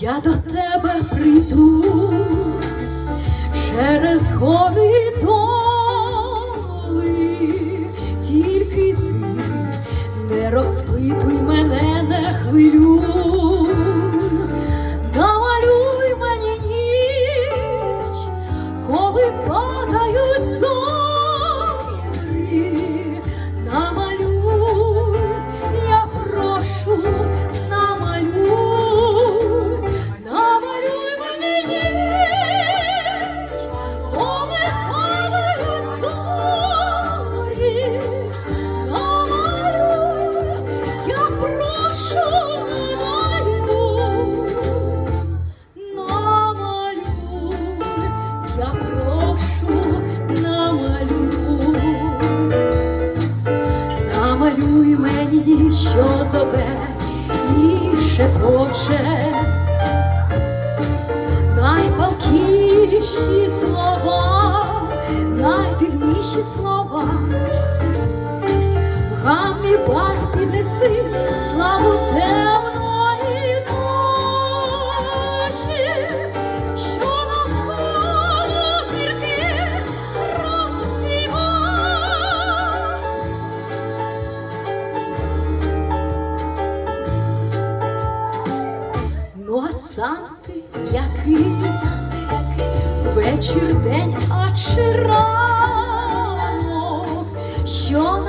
Я до тебе прийду через гори доли, тільки ти не розпитуй мене, не хвилюй, намалюй мені ніч. коли тебе і шепоче, найпалкіші слова, найдивніші слова. Казанки, який казанки, вечір день, а чи ранок, що